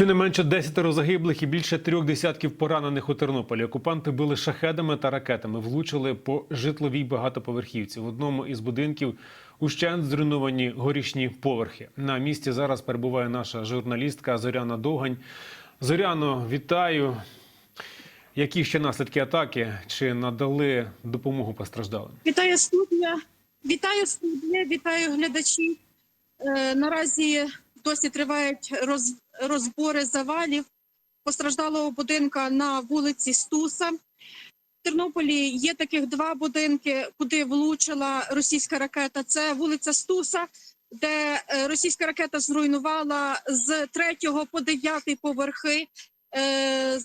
Щонайменше 10 загиблих і більше трьох десятків поранених у Тернополі. Окупанти били шахедами та ракетами, влучили по житловій багатоповерхівці. В одному із будинків ущент зруйновані горішні поверхи. На місці зараз перебуває наша журналістка Зоряна Довгань. Зоряно, вітаю. Які ще наслідки атаки? Чи надали допомогу постраждалим? Вітаю студія, вітаю студія, вітаю глядачі. Е, наразі досі тривають роз, розбори завалів постраждалого будинка на вулиці Стуса. В Тернополі є таких два будинки, куди влучила російська ракета. Це вулиця Стуса, де е, російська ракета зруйнувала з 3 по 9 поверхи.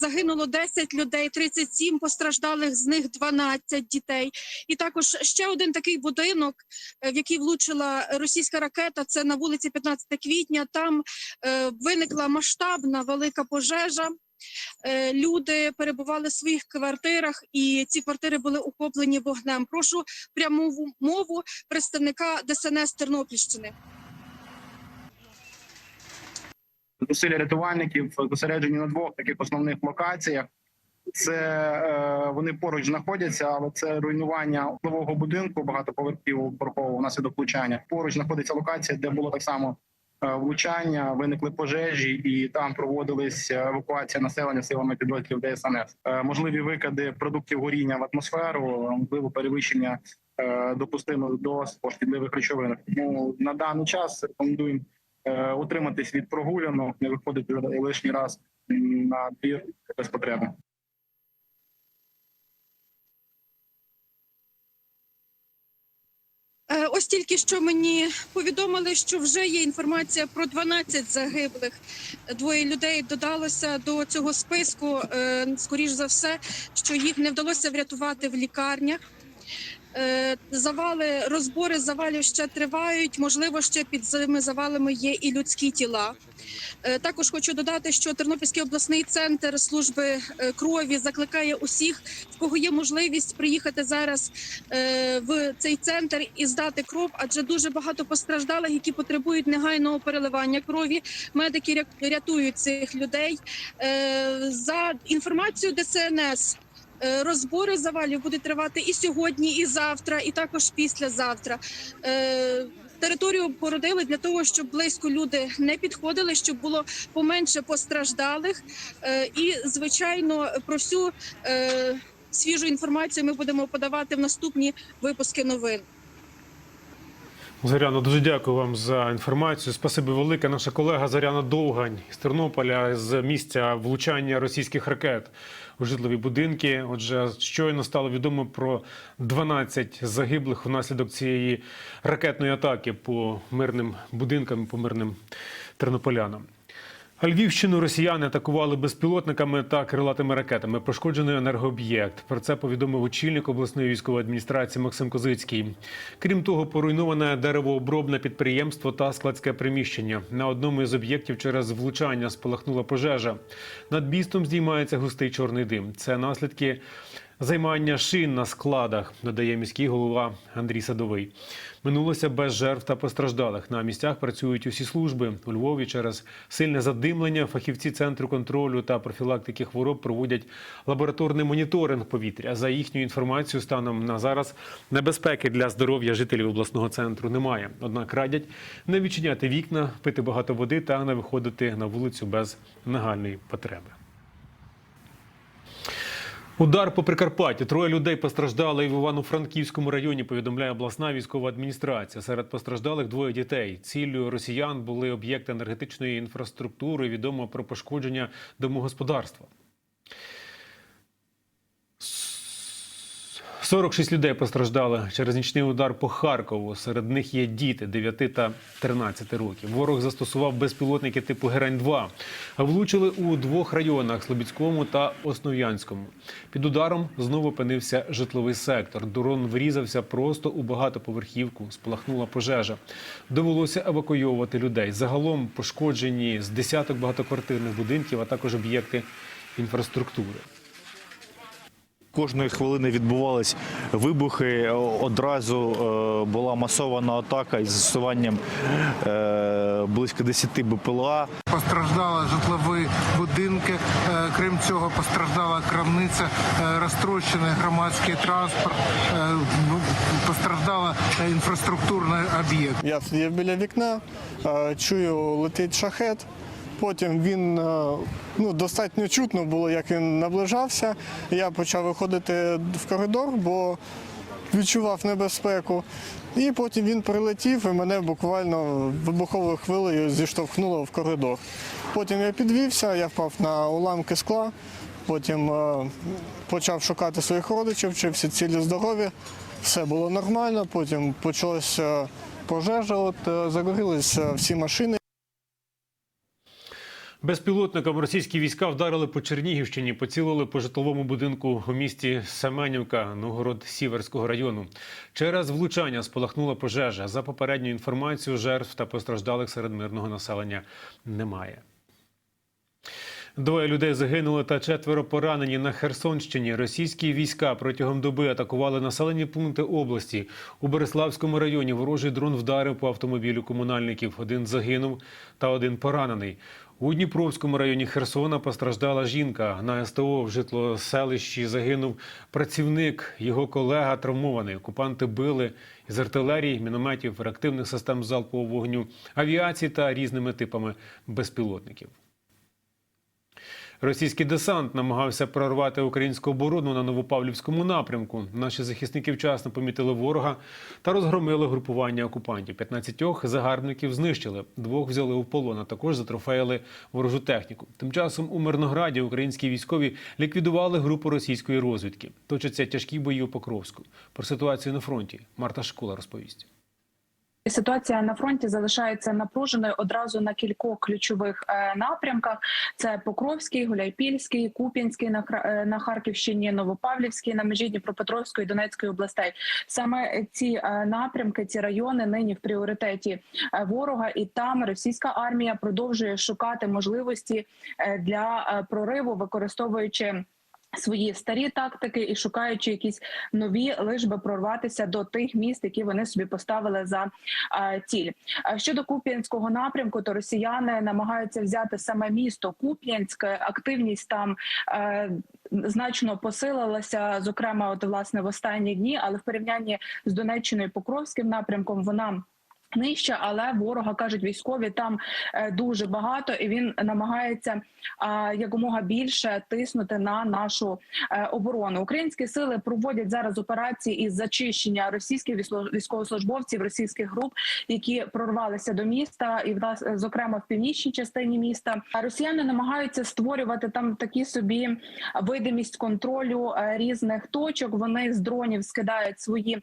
Загинуло 10 людей, 37 постраждалих, з них 12 дітей. І також ще один такий будинок, е, в який влучила російська ракета. Це на вулиці 15 квітня. Там е, виникла масштабна велика пожежа. Е, Люди перебували в своїх квартирах, і ці квартири були охоплені вогнем. Прошу пряму мову представника ДСНС Тернопільщини. Зусилля рятувальників зосереджені на двох таких основних локаціях. Це е, вони поруч знаходяться, але це руйнування житлового будинку багатоповерхівого паркового внаслідок влучання. Поруч знаходиться локація, де було так само е, влучання, виникли пожежі, і там проводились е, евакуація населення силами підрозділів ДСНС. Е, можливі викиди продуктів горіння в атмосферу, можливо перевищення допустимих до шкідливих речовин. Тому на даний час рекомендуємо утриматись від прогулянок, не виходити лишній раз на двір без потреби. Е, Ось тільки що мені повідомили, що вже є інформація про 12 загиблих. Двоє людей додалося до цього списку. Е, Скоріш за все, що їх не вдалося врятувати в лікарнях. Е, Завали, розбори завалів ще тривають. Можливо, ще під цими завалами є і людські тіла. Е, Також хочу додати, що Тернопільський обласний центр служби е, крові закликає усіх, в кого є можливість приїхати зараз в цей центр і здати кров, адже дуже багато постраждалих, які потребують негайного переливання крові. Медики рятують цих людей. За інформацією ДСНС. Е, Розбори завалів будуть тривати і сьогодні, і завтра, і також післязавтра. Е, Територію породили для того, щоб близько люди не підходили, щоб було поменше постраждалих. Е, І звичайно, про всю свіжу інформацію ми будемо подавати в наступні випуски новин. Зоряно, дуже дякую вам за інформацію. Спасибі велике. Наша колега Зоряна Довгань з Тернополя з місця влучання російських ракет у житлові будинки. Отже, щойно стало відомо про 12 загиблих внаслідок цієї ракетної атаки по мирним будинкам, по мирним тернополянам. Львівщину росіяни атакували безпілотниками та крилатими ракетами. Пошкоджений енергооб'єкт. Про це повідомив очільник обласної військової адміністрації Максим Козицький. Крім того, поруйноване деревообробне підприємство та складське приміщення. На одному із об'єктів через влучання спалахнула пожежа. Над містом здіймається густий чорний дим. Це наслідки займання шин на складах, додає міський голова Андрій Садовий. Минулося без жертв та постраждалих. На місцях працюють усі служби. У Львові через сильне задимлення фахівці центру контролю та профілактики хвороб проводять лабораторний моніторинг повітря. За їхньою інформацією, станом на зараз небезпеки для здоров'я жителів обласного центру немає. Однак радять не відчиняти вікна, пити багато води та не виходити на вулицю без нагальної потреби. Удар по Прикарпатті. Троє людей постраждали і в Івано-Франківському районі. Повідомляє обласна військова адміністрація. Серед постраждалих двоє дітей. Ціллю росіян були об'єкти енергетичної інфраструктури. Відомо про пошкодження домогосподарства. 46 людей постраждали через нічний удар по Харкову. Серед них є діти 9 та 13 років. Ворог застосував безпілотники типу Герань-2. Влучили у двох районах Слобідському та Основ'янському. Під ударом знову опинився житловий сектор. Дрон врізався просто у багатоповерхівку. Спалахнула пожежа. Довелося евакуйовувати людей. Загалом пошкоджені з десяток багатоквартирних будинків, а також об'єкти інфраструктури. Кожної хвилини відбувались вибухи. Одразу е, була масована атака із застосуванням е, близько 10 БПЛА. Постраждали житлові будинки. Е, Крім цього, постраждала крамниця, розтрощений громадський транспорт, постраждала інфраструктурний об'єкт. Я сидів біля вікна, чую, летить шахет. Потім він е, ну, достатньо чутно було, як він наближався. Я почав виходити в коридор, бо відчував небезпеку. І потім він прилетів і мене буквально вибуховою хвилею зіштовхнуло в коридор. Потім я підвівся, я впав на уламки скла, потім е, почав шукати своїх родичів, чи всі цілі здорові. Все було нормально, потім почалася пожежа, от е, загорілися всі машини. Безпілотником російські війська вдарили по Чернігівщині, поцілили по житловому будинку у місті Семенівка, Новгород Сіверського району. Через влучання спалахнула пожежа. За попередньою інформацією, жертв та постраждалих серед мирного населення немає. Двоє людей загинули та четверо поранені на Херсонщині. Російські війська протягом доби атакували населені пункти області. У Береславському районі ворожий дрон вдарив по автомобілю комунальників. Один загинув та один поранений. У Дніпровському районі Херсона постраждала жінка. На СТО в житлоселищі загинув працівник. Його колега травмований. Окупанти били з артилерії, мінометів, реактивних систем залпового вогню, авіації та різними типами безпілотників. Російський десант намагався прорвати українську оборону на Новопавлівському напрямку. Наші захисники вчасно помітили ворога та розгромили групування окупантів. 15 загарбників знищили, двох взяли у полон, а також затрофеїли ворожу техніку. Тим часом у Мирнограді українські військові ліквідували групу російської розвідки. Точаться тяжкі бої у Покровську. Про ситуацію на фронті Марта Школа розповість. Ситуація на фронті залишається напруженою одразу на кількох ключових е, напрямках: це Покровський, Гуляйпільський, Куп'янський на Хра- е, Харківщині, Новопавлівський на межі Дніпропетровської Донецької областей. Саме ці е, напрямки, ці райони нині в пріоритеті ворога, і там російська армія продовжує шукати можливості для прориву, використовуючи. Свої старі тактики і шукаючи якісь нові, лиш би прорватися до тих міст, які вони собі поставили за ціль. Е, Щодо Куп'янського напрямку, то росіяни намагаються взяти саме місто Куп'янськ. Активність там е, значно посилилася, зокрема, от власне в останні дні, але в порівнянні з Донеччиною Покровським напрямком вона. Нижче, але ворога кажуть військові там е, дуже багато, і він намагається якомога більше тиснути на нашу е, оборону. Українські сили проводять зараз операції із зачищення російських військо- військовослужбовців, російських груп, які прорвалися до міста, і влас- е, зокрема в північній частині міста. Росіяни намагаються створювати там такі собі видимість контролю різних точок. Вони з дронів скидають свої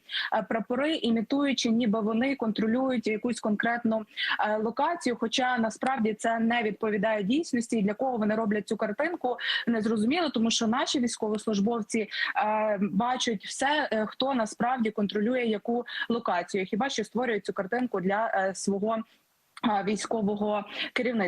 прапори, імітуючи, ніби вони контролюють якусь конкретну е, локацію. Хоча насправді це не відповідає дійсності, і для кого вони роблять цю картинку, не зрозуміло, тому що наші військовослужбовці е, бачать все, е, хто насправді контролює яку локацію. Хіба що створюють цю картинку для свого військового керівництва.